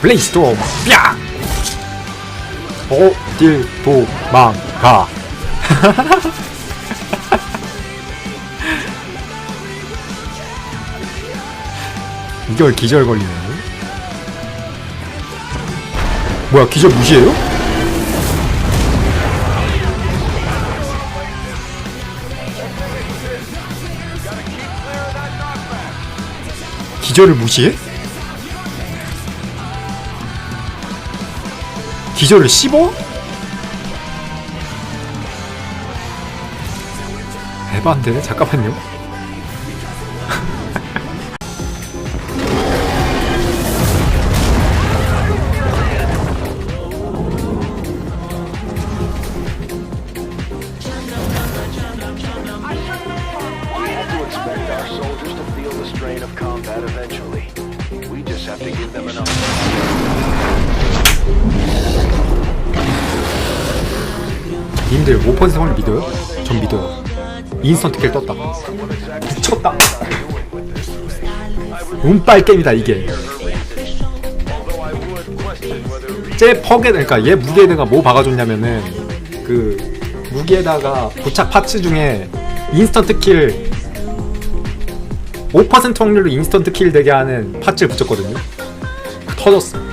블레이스톰 뺨 어딜 도망가 이걸 기절 걸리네 뭐야 기절 무시해요? 기절을 무시해? 기절을 씹어? 에반데 잠깐만요. 님들 5% 확률 믿어요? 전 믿어요. 인스턴트 킬 떴다. 미쳤다. 운빨 게임이다 이게. 쟤 퍽에 그러니까 얘 무기에다가 뭐 박아줬냐면은 그 무기에다가 부착 파츠 중에 인스턴트 킬 5% 확률로 인스턴트 킬 되게 하는 파츠를 붙였거든요. 터졌어.